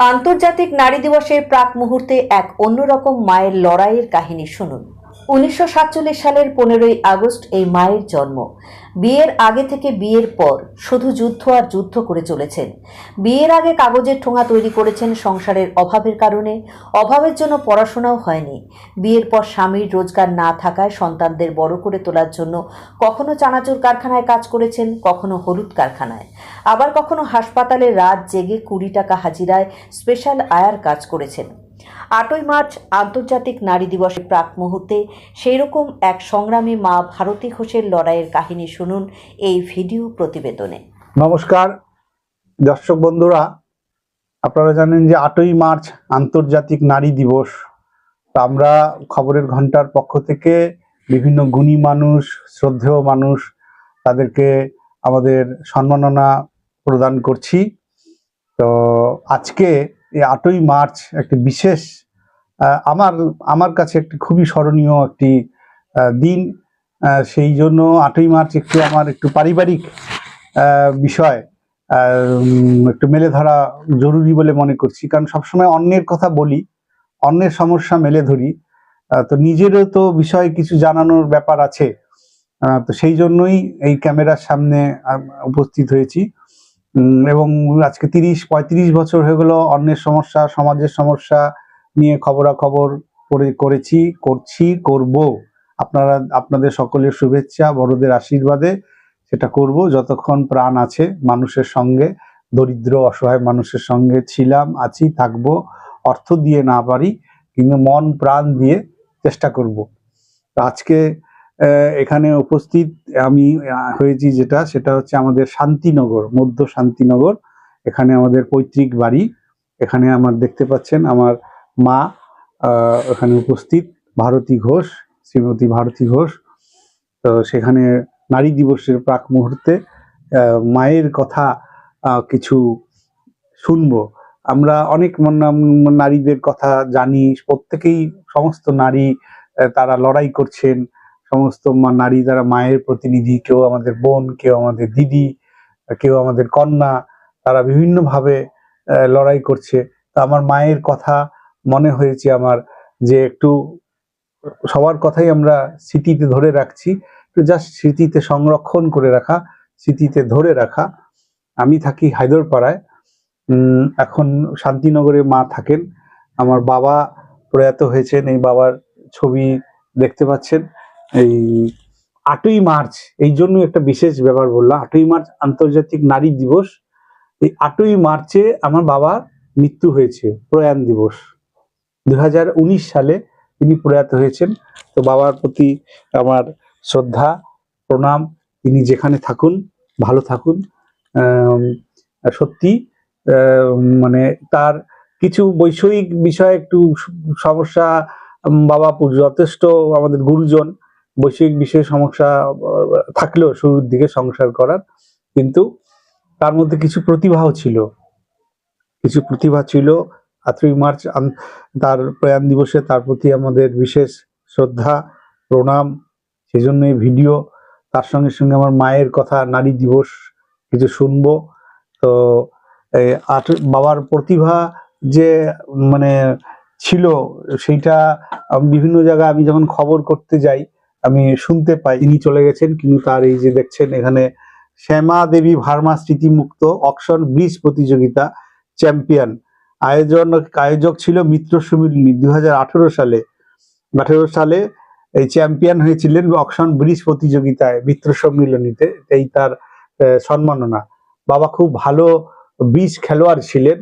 আন্তর্জাতিক নারী দিবসের প্রাক মুহূর্তে এক অন্যরকম মায়ের লড়াইয়ের কাহিনী শুনুন। উনিশশো সাতচল্লিশ সালের পনেরোই আগস্ট এই মায়ের জন্ম। বিয়ের আগে থেকে বিয়ের পর শুধু যুদ্ধ আর যুদ্ধ করে চলেছেন। বিয়ের আগে কাগজের ঠোঙা তৈরি করেছেন সংসারের অভাবের কারণে। অভাবের জন্য পড়াশোনাও হয়নি। বিয়ের পর স্বামীর রোজগার না থাকায় সন্তানদের বড় করে তোলার জন্য কখনো চানাচুর কারখানায় কাজ করেছেন, কখনো হলুদ কারখানায়। আবার কখনো হাসপাতালে রাত জেগে কুড়ি টাকা হাজিরায় স্পেশাল আয়ার কাজ করেছেন। আটই মার্চ আন্তর্জাতিক নারী দিবসের প্রাক মুহূর্তে সেই রকম এক সংগ্রামী মা ভারতী ঘোষের লড়াইয়ের কাহিনী শুনুন এই ভিডিও প্রতিবেদনে। নমস্কার। দর্শক বন্ধুরা, আপনারা জানেন যে আটই মার্চ আন্তর্জাতিক নারী দিবস। আমরা খবরের ঘণ্টার পক্ষ থেকে বিভিন্ন গুণী মানুষ, শ্রদ্ধেয় মানুষ তাদেরকে আমাদের সম্মাননা প্রদান করছি। তো আজকে এই আটই মার্চ একটি বিশেষ আমার আমার কাছে একটি খুবই স্মরণীয় একটি দিন সেই জন্য আটই মার্চ একটু আমার একটু পারিবারিক বিষয় একটু মেলে ধরা জরুরি বলে মনে করছি। কারণ সবসময় অন্যের কথা বলি, অন্যের সমস্যা মেলে ধরি তো নিজেরও তো বিষয় কিছু জানানোর ব্যাপার আছে তো সেই জন্যই এই ক্যামেরার সামনে উপস্থিত হয়েছি। এবং আজকে তিরিশ, পঁয়ত্রিশ বছর হয়ে গেল অন্যের সমস্যা, সমাজের সমস্যা নিয়ে খবরাখবর করে, করেছি, করছি, করব। আপনারা, আপনাদের সকলের শুভেচ্ছা, বড়দের আশীর্বাদে সেটা করব। যতক্ষণ প্রাণ আছে মানুষের সঙ্গে, দরিদ্র, অসহায় মানুষের সঙ্গে ছিলাম, আছি, থাকব, অর্থ দিয়ে না পারি, কিন্তু মন প্রাণ দিয়ে চেষ্টা করব। আজকে এখানে উপস্থিত আমি হয়েছি যেটা, সেটা হচ্ছে আমাদের শান্তিনগর, মধ্য শান্তিনগর। এখানে আমাদের পৈতৃক বাড়ি। এখানে আমার দেখতে পাচ্ছেন আমার মা এখানে উপস্থিত, ভারতী ঘোষ, শ্রীমতী ভারতী ঘোষ। তো সেখানে নারী দিবসের প্রাক মুহূর্তে মায়ের কথা কিছু শুনব। আমরা অনেক নারীদের কথা জানি, প্রত্যেকেই সমস্ত নারী তারা লড়াই করছেন। সমস্ত নারী যারা মায়ের প্রতিনিধি, কেউ আমাদের বোন, কেউ আমাদের দিদি, কেউ আমাদের কন্যা, তারা বিভিন্নভাবে লড়াই করছে। তা আমার মায়ের কথা মনে হয়েছে আমার যে একটু সবার কথাই আমরা স্মৃতিতে ধরে রাখছি। একটু জাস্ট স্মৃতিতে সংরক্ষণ করে রাখা, স্মৃতিতে ধরে রাখা। আমি থাকি হায়দরপাড়ায়। এখন শান্তিনগরে মা থাকেন। আমার বাবা প্রয়াত হয়েছেন, এই বাবার ছবি দেখতে পাচ্ছেন। এই আটই মার্চ, এই জন্য একটা বিশেষ ব্যাপার বললাম, আটই মার্চ আন্তর্জাতিক নারী দিবস। এই আটই মার্চে আমার বাবার মৃত্যু হয়েছে, প্রয়াণ দিবস। দুই হাজার উনিশ সালে তিনি প্রয়াত হয়েছেন। তো বাবার প্রতি আমার শ্রদ্ধা, প্রণাম, তিনি যেখানে থাকুন, ভালো থাকুন। সত্যি মানে তার কিছু বৈষয়িক বিষয়ে একটু সমস্যা বাবা যথেষ্ট আমাদের গুরুজন। বৈষয়িক বিষয়ে সমস্যা থাকলেও শুরুর দিকে সংসার করার। কিন্তু তার মধ্যে কিছু প্রতিভাও ছিল। কিছু প্রতিভা ছিল। আটই মার্চ তার প্রয়াণ দিবসে তার প্রতি আমাদের বিশেষ শ্রদ্ধা, প্রণাম সেই জন্য ভিডিও। তার সঙ্গে সঙ্গে আমার মায়ের কথা, নারী দিবস, কিছু শুনব। তো আট, বাবার প্রতিভা যে মানে ছিল, সেইটা বিভিন্ন জায়গায় আমি যখন খবর করতে যাই আমি শুনতে পাই। ইনি চলে গেছেন, কিন্তু তার এই যে দেখছেন, এখানে শ্যামা দেবী ভার্মা স্মৃতিমুক্ত অকশন ব্রিজ প্রতিযোগিতা চ্যাম্পিয়ন। আয়োজন, আয়োজক ছিল মিত্র সুমিলিনী দুই সালে। আঠেরো সালে এই চ্যাম্পিয়ন হয়েছিলেন অকশন ব্রিজ প্রতিযোগিতায় মিত্র সম্মিলনীতে এই তার সম্মাননা। বাবা খুব ভালো ব্রিজ খেলোয়াড় ছিলেন।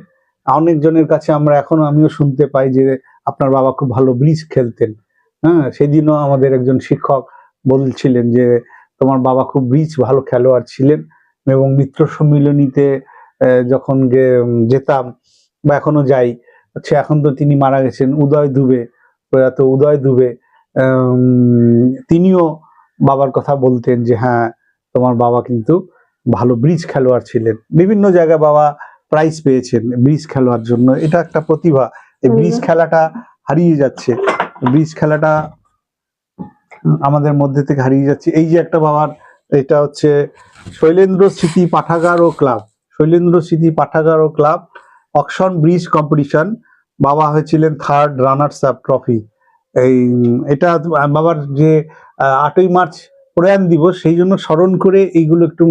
অনেকজনের কাছে আমরা এখনও আমিও শুনতে পাই যে আপনার বাবা খুব ভালো ব্রিজ খেলতেন। হ্যাঁ সেদিনও আমাদের একজন শিক্ষক বলছিলেন যে তোমার বাবা খুব ব্রিজ ভালো খেলোয়াড় ছিলেন এবং মিত্র সম্মিলনীতে যখন যেতাম বা এখনও যাই হচ্ছে এখন তো তিনি মারা গেছেন উদয় দুবে প্রয়াত উদয় দুবে। তিনিও বাবার কথা বলতেন যে হ্যাঁ তোমার বাবা কিন্তু ভালো ব্রিজ খেলোয়াড় ছিলেন। বিভিন্ন জায়গায় বাবা প্রাইজ পেয়েছেন ব্রিজ খেলোয়ার জন্য। এটা একটা প্রতিভা। এই ব্রিজ খেলাটা হারিয়ে যাচ্ছে। ব্রিজ খেলাটা আমাদের মধ্যে থেকে হারিয়ে যাচ্ছে। এই যে একটা বাবার এটা হচ্ছে শৈলেন্দ্র স্মৃতি পাঠাগার ও ক্লাব। শৈলেন্দ্র স্মৃতি পাঠাগার ও ক্লাব, অকশন ব্রিজ কম্পিটিশন, বাবা হয়েছিলেন থার্ড রানার্স আপ ট্রফি। এই, এটা বাবার যে আটই মার্চ প্রয়াণ দিবস, সেই জন্য স্মরণ করে এইগুলো একটু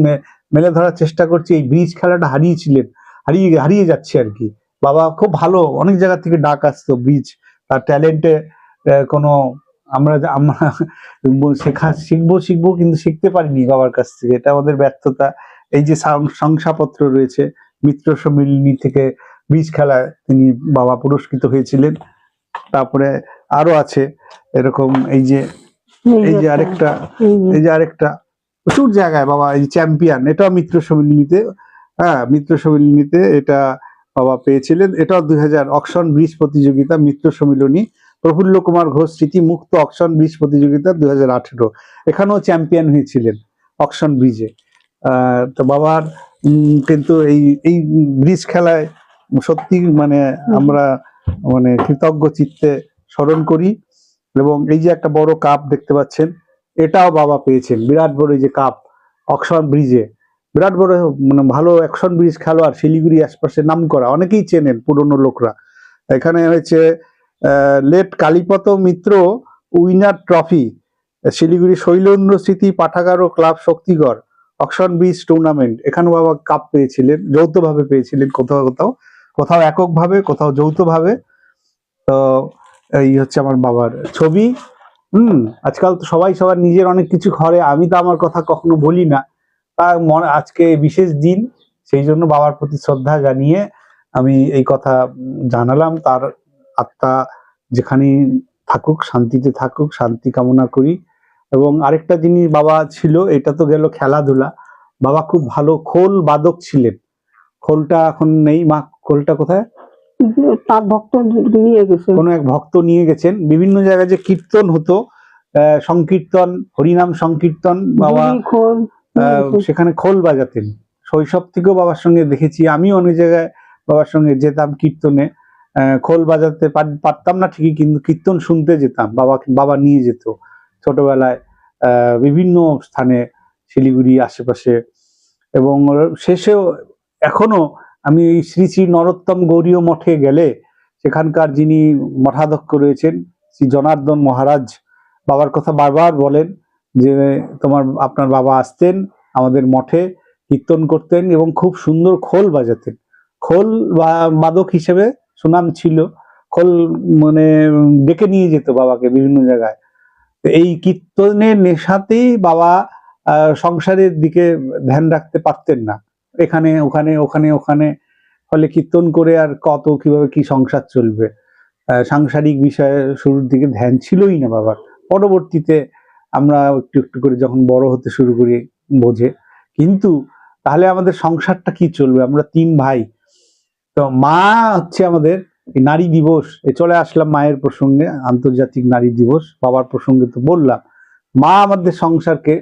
মেলে ধরার চেষ্টা করছি। এই ব্রিজ খেলাটা হারিয়েছিলেন, হারিয়ে হারিয়ে যাচ্ছে আর কি। বাবা খুব ভালো, অনেক জায়গা থেকে ডাক আসতো ব্রিজ, তার ট্যালেন্টে কোনো আমরা আমরা শেখা শিখব শিখব কিন্তু শিখতে পারিনি বাবার কাছ থেকে। এটা আমাদের ব্যর্থতা। এই যে শংসাপত্র রয়েছে মিত্র সম্মিলনী থেকে বীজ খেলায় তিনি বাবা পুরস্কৃত হয়েছিলেন। তারপরে আরও আছে এরকম এই যে এই যে আরেকটা এই যে আরেকটা প্রচুর জায়গায় বাবা এই চ্যাম্পিয়ন এটাও মিত্র সম্মিলনীতে হ্যাঁ মিত্র সম্মিলনীতে এটা বাবা পেয়েছিলেন। এটাও দুই হাজার অকশন ব্রিজ প্রতিযোগিতা মিত্র সম্মিলনী। প্রফুল্ল কুমার ঘোষ স্মৃতি মুক্ত অকশন ব্রিজ প্রতিযোগিতা দুই হাজার আঠেরো। এখানেও চ্যাম্পিয়ন হয়েছিলেন অকশন ব্রিজে। তো বাবার কিন্তু এই এই ব্রিজ খেলায় সত্যি মানে আমরা মানে কৃতজ্ঞ চিত্তে স্মরণ করি এবং এই যে একটা বড় কাপ দেখতে পাচ্ছেন, এটাও বাবা পেয়েছেন। বিরাট বড় এই যে কাপ অকশন ব্রিজে। বিরাট বড় মানে ভালো অ্যাকশন ব্রিজ খেলোয়াড় শিলিগুড়ি আশপাশে নাম করা অনেকেই চেনেন পুরনো লোকরা। এখানে হয়েছে late Kalipata Mitra winner trophy, Siliguri Shailendra Smriti Pathagar ও club Shaktigarh, auction bridge tournament এখানেও বাবা কাপ পেয়েছিলেন, যৌথভাবে পেয়েছিলেন কোথাও কোথাও কোথাও এককভাবে, কোথাও যৌথভাবে। তো এই হচ্ছে আমার বাবার ছবি। হুম, আজকাল তো সবাই সবার নিজের অনেক কিছু করে আমি তো আমার কথা কখনো বলি না। তা মনে, আজকে বিশেষ দিন, সেই জন্য বাবার প্রতি শ্রদ্ধা জানিয়ে আমি এই কথা জানালাম। তার আত্মা যেখানেই থাকুক শান্তিতে থাকুক শান্তি কামনা করি। এবং আরেকটা জিনিস বাবা ছিল এটা তো গেল খেলাধুলা। বাবা খুব ভালো খোল বাদক ছিলেন। খোলটা এখন নেই। মা খোলটা কোথায়? তার ভক্ত নিয়ে গেছে। কোনো এক ভক্ত নিয়ে গেছেন। বিভিন্ন জায়গায় যে কীর্তন হতো সংকীর্তন হরিনাম সংকীর্তন বাবা সেখানে খোল বাজাতেন। শৈশব থেকেও বাবার সঙ্গে দেখেছি। আমি অনেক জায়গায় বাবার সঙ্গে যেতাম কীর্তনে। খোল বাজাতে পার- পারতাম না, ঠিকই কিন্তু কীর্তন শুনতে যেতাম, বাবা বাবা নিয়ে যেত। ছোটবেলায় বিভিন্ন স্থানে, শিলিগুড়ি আশেপাশে। এবং শেষেও, এখনও আমি এই শ্রী শ্রী নরোত্তম গৌরীয় মঠে গেলে, সেখানকার যিনি মঠাধ্যক্ষ রয়েছেন, শ্রী জনার্দন মহারাজ, বাবার কথা বারবার বলেন যে, তোমার, আপনার বাবা আসতেন আমাদের মঠে, কীর্তন করতেন এবং খুব সুন্দর খোল বাজাতেন। খোল বাদক হিসেবে সুনাম ছিল। খোল মানে ডেকে নিয়ে যেত বাবাকে বিভিন্ন জায়গায়। তো এই কীর্তনের নেশাতেই বাবা সংসারের দিকে ধ্যান রাখতে পারতেন না। এখানে, ওখানে ওখানে ওখানে। ফলে কীর্তন করে আর কত, কীভাবে কি সংসার চলবে। সাংসারিক বিষয়ে শুরুর দিকে ধ্যান ছিলই না বাবার। পরবর্তীতে আমরা একটু একটু করে যখন বড় হতে শুরু করি বোঝে। কিন্তু তাহলে আমাদের সংসারটা কি চলবে? আমরা তিন ভাই। তো মা হচ্ছে আমাদের নারী দিবস। এ চলে আসলাম মায়ের প্রসঙ্গে, আন্তর্জাতিক নারী দিবস, বাবার প্রসঙ্গে তো বললাম। মা আমাদের সংসারকে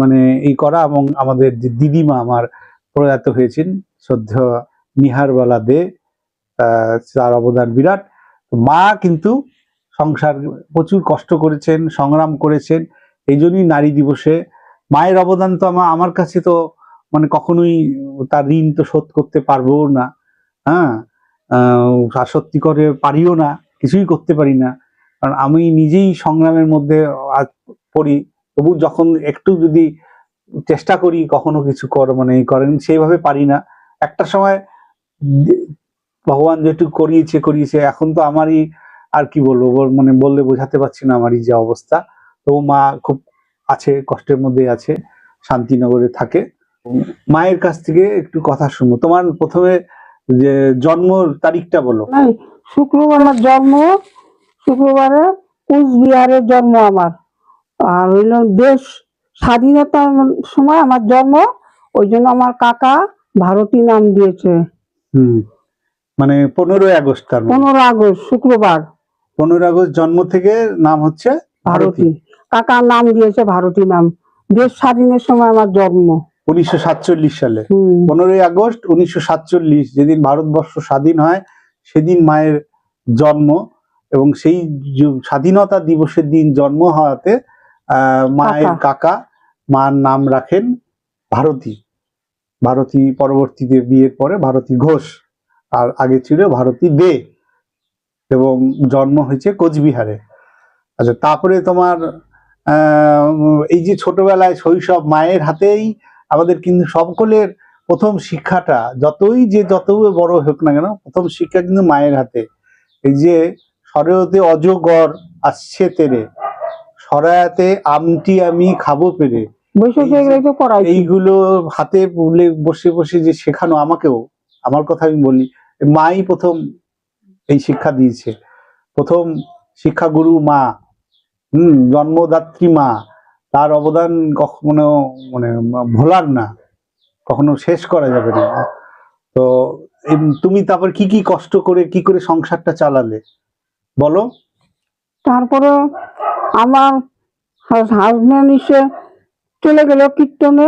মানে এই করা এবং আমাদের যে দিদিমা আমার প্রয়াত হয়েছেন, শ্রদ্ধা নিহারবালা দে তার অবদান বিরাট। মা কিন্তু সংসার প্রচুর কষ্ট করেছেন, সংগ্রাম করেছেন, এই জন্যই নারী দিবসে। মায়ের অবদান তো আমার আমার কাছে তো মানে কখনোই তার ঋণ তো শোধ করতে পারব না। হ্যাঁ সত্যি করে পারিও না, কিছুই করতে পারি না। কারণ আমি নিজেই সংগ্রামের মধ্যে পড়ি, তবু যখন একটু যদি চেষ্টা করি কখনো কিছু কর মানে করেন, সেইভাবে পারি না। একটা সময় ভগবান যেটুকু করিয়েছে করিয়েছে, এখন তো আমারই আর কি বলব, বল- মানে বললে বোঝাতে পারছি না আমারই যে অবস্থা। তো মা খুব আছে, কষ্টের মধ্যে আছে, শান্তিনগরে থাকে। মায়ের কাছ থেকে একটু কথা শুনব। তোমার প্রথমে যে জন্ম তারিখটা বলো। শুক্রবার আমার জন্ম শুক্রবারে কুচবিহারের জন্ম আমার। আর হইল দেশ স্বাধীনতার সময় আমার জন্ম ওই জন্য আমার কাকা ভারতী নাম দিয়েছে। হুম মানে পনেরোই আগস্ট তার মানে। পনেরো আগস্ট শুক্রবার। পনেরো আগস্ট জন্ম থেকে নাম হচ্ছে ভারতী। ভারতী। কাকার নাম দিয়েছে ভারতী নাম। দেশ স্বাধীনের সময় আমার জন্ম। উনিশশো সাতচল্লিশ সালে। পনেরোই আগস্ট উনিশশো সাতচল্লিশ যেদিন ভারতবর্ষ স্বাধীন হয় সেদিন মায়ের জন্ম এবং সেই স্বাধীনতা দিবসের দিন জন্ম হওয়াতে মায়ের কাকা মার নাম রাখেন ভারতী। ভারতী পরবর্তীতে বিয়ের পরে ভারতী ঘোষ আর আগে ছিল ভারতী দে এবং জন্ম হয়েছে কোচবিহারে। আচ্ছা তারপরে তোমার আহ, এই যে ছোটবেলায় শৈশব মায়ের হাতেই আমাদের কিন্তু সকলের প্রথম শিক্ষাটা যতই যে যত বড় হোক না কেন প্রথম শিক্ষা কিন্তু মায়ের হাতে। এই যে সরেয়তে অজগর আসছে তেরে সরায়াতে আমটি আমি খাব পেরে। এইগুলো হাতে পুলে বসে বসে যে শেখানো আমাকেও আমার কথা আমি বলি মাই প্রথম এই শিক্ষা দিয়েছে। প্রথম শিক্ষাগুরু মা হুম জন্মদাত্রী মা তার অবদান কখনো মানে ভোলার না কখনো শেষ করা যাবে না। তো তুমি তারপর কি কি কষ্ট করে কি করে সংসারটা চালালে? বলো। তারপরে আমার হাজব্যান্ড এসে চলে গেল কীর্তনে।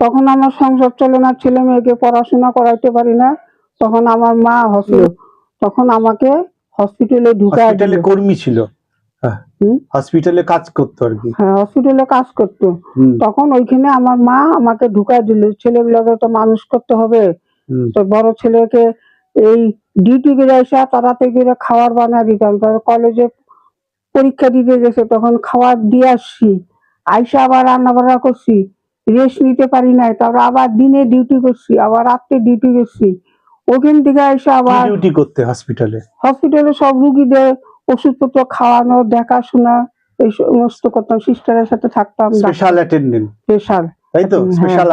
তখন আমার সংসার চলে না ছেলে মেয়েকে পড়াশোনা করাইতে পারি না। তখন আমার মা হসপিটাল তখন আমাকে হসপিটালে হসপিটালে কর্মী ছিল? হসপিটালে কাজ করতো আর কি। হ্যাঁ হসপিটালে কাজ করতো। তখন ওইখানে আমার মা আমাকে ঢুকায় দিল ছেলেগুলোকে তো মানুষ করতে হবে। তো বড় ছেলেকে এই ডিউটি করে এসে তাড়াতাড়ি করে খাবার বানিয়ে দিতাম। তারপর কলেজে পরীক্ষা দিতে গেছে তখন খাবার দিয়ে আসছি। আইসা আবার রান্না বান্না করছি রেস্ট নিতে পারি নাই। তারপর আবার দিনে ডিউটি করছি আবার রাত্রে ডিউটি করছি। ওখান থেকে এসে আবার ডিউটি করতে হসপিটালে হসপিটালে সব রুগীদের ওষুধপত্র খাওয়ানো দেখাশোনা এই সমস্ত করতাম সিস্টারের সাথে থাকতাম স্পেশাল অ্যাটেন্ডেন্ট স্পেশাল তাই তো? হ্যাঁ। স্পেশাল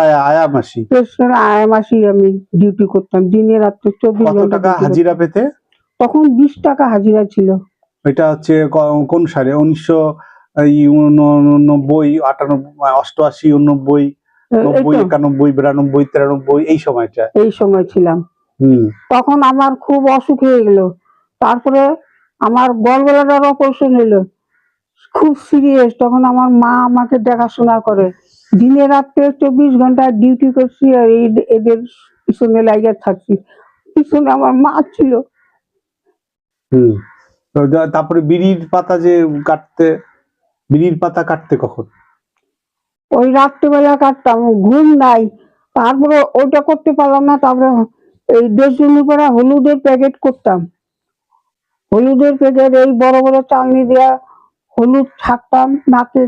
স্পেশাল আয়ামাসি আমি ডিউটি করতাম। দিনে রাত্রে চব্বিশ কত টাকা হাজিরা পেতে? তখন বিশ টাকা হাজিরা ছিল। এটা হচ্ছে কোন সালে? উনিশশো নব্বই আটানব্বই অষ্টআশি উনব্বই নব্বই একানব্বই বিরানব্বই তিরানব্বই এই সময়টা। এই সময় ছিলাম হুম। তখন আমার খুব অসুখ হয়ে গেল। তারপরে আমার গলগলাটার অপারেশন হলো খুব সিরিয়াস তখন আমার মা আমাকে দেখাশোনা করে। দিনে রাত্রে চব্বিশ ঘণ্টা ডিউটি করছি আর এই- এদের পিছনে লাগিয়ে থাকছি। পিছনে আমার মা ছিল। হুম। তারপরে বিড়ির পাতা যে কাটতে বিড়ির পাতা কাটতে কখন? ওই রাত্রেবেলা কাটতাম ঘুম নাই। তারপরে ওইটা করতে পারলাম না তারপরে এই দেশজমি করা হলুদের প্যাকেট করতাম। হলুদের প্যাকেট এই বড় বড় চালনি দেওয়া হলুদ থাকতাম নাকে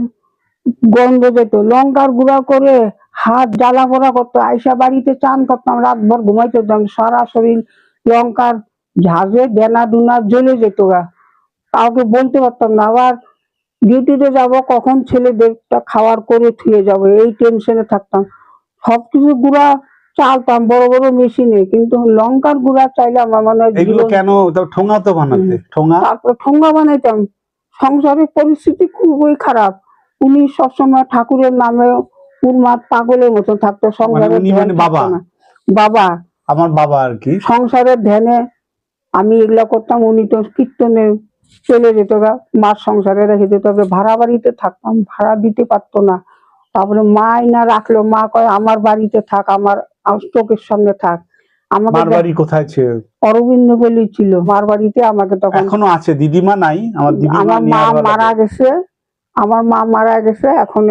গন্ধ যেত। লঙ্কার গুঁড়া করে হাত জ্বালা পোড়া করতো। আইসা বাড়িতে চান করতাম, রাতভর ঘুমাইতে হতাম সারা শরীর লঙ্কার ঝাঁঝে ডেনা ডুনা জ্বলে যেত গা। কাউকে বলতে পারতাম না। আবার ডিউটিতে যাব, কখন ছেলেদেরটা খাওয়ার করে থুয়ে যাব। এই টেনশনে থাকতাম। সবকিছু গুঁড়া চালতাম বড় বড় মেশিনে কিন্তু লঙ্কার গুঁড়া চাইলে আমার এগুলো কেন? ঠোঙা তো বানাতে ঠোঙা? তারপর ঠোঙ্গা বানাইতাম। সংসারের পরিস্থিতি খুবই খারাপ। উনি সবসময় ঠাকুরের নামে উন্মাদ পাগলের মতো থাকতো ধ্যান মানে বাবা? বাবা। আমার বাবা আর কি? সংসারের ধ্যানে আমি এগুলা করতাম উনি তো কীর্তনে চলে যেত গা মার সংসারে রেখে যেত ভাড়া বাড়িতে থাকতাম ভাড়া দিতে পারতো না। তারপরে মা না রাখল মা কয় আমার বাড়িতে থাক আমার আমার চোখের সামনে থাক। আমাকে মার কোথায় ছিল? অরবিন্দ বলি ছিল। মার আমাকে তখন এখনও আছে। দিদিমা নাই? আমার আমার মা মারা গেছে। আমার মা মারা গেছে। এখন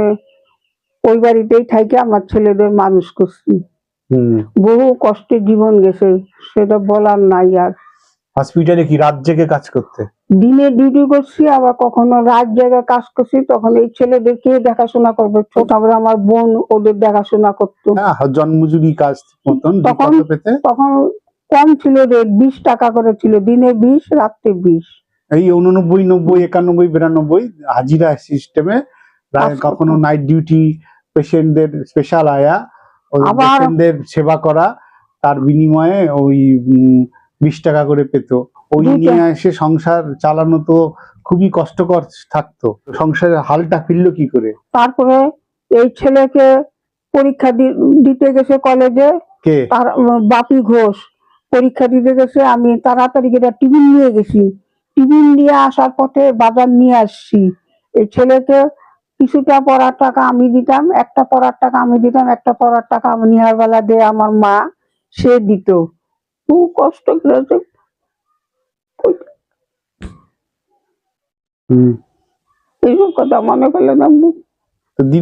ওই বাড়িতেই থাইকে আমার ছেলেদের মানুষ করছি। বহু কষ্টে জীবন গেছে। সেটা বলার নাই আর। হসপিটালে কি রাত জেগে কাজ করতে? দিনে ডিউটি করছি আবার কখনো রাত জায়গায় কাজ করছি তখন এই ছেলেদের কে দেখাশোনা করবে। ছোট তারপরে আমার বোন ওদের দেখাশোনা করতো। হ্যাঁ জন্মজুরি কাজ মতন তখন- তখন কম ছিল রেট বিশ টাকা করে ছিল দিনে বিশ রাত্রে বিশ। এই উননব্বই নব্বই একানব্বই বিরানব্বই হাজিরা সিস্টেমে কখনো নাইট ডিউটি পেশেন্টদের স্পেশাল আয়া পেশেন্টদের সেবা করা তার বিনিময়ে ওই বিশ টাকা করে পেত। ওই নিয়ে এসে সংসার চালানো তো খুবই কষ্টকর থাকতো। সংসারের হালটা ফিরলো কি করে? তারপরে এই ছেলেকে পরীক্ষা দিতে গেছে কলেজে। কে? তার বাপি ঘোষ। পরীক্ষা দিতে গেছে আমি তাড়াতাড়ি করে টিফিন নিয়ে গেছি। টিফিন নিয়ে আসার পথে বাজার নিয়ে আসছি। এই ছেলেকে কিছুটা পড়ার টাকা আমি দিতাম একটা পড়ার টাকা আমি দিতাম একটা পড়ার টাকা আমি নিহার বেলা দিয়ে আমার মা সে দিত। খুব কষ্ট করেছে হুম। এইসব কথা মনে করলে না দিদা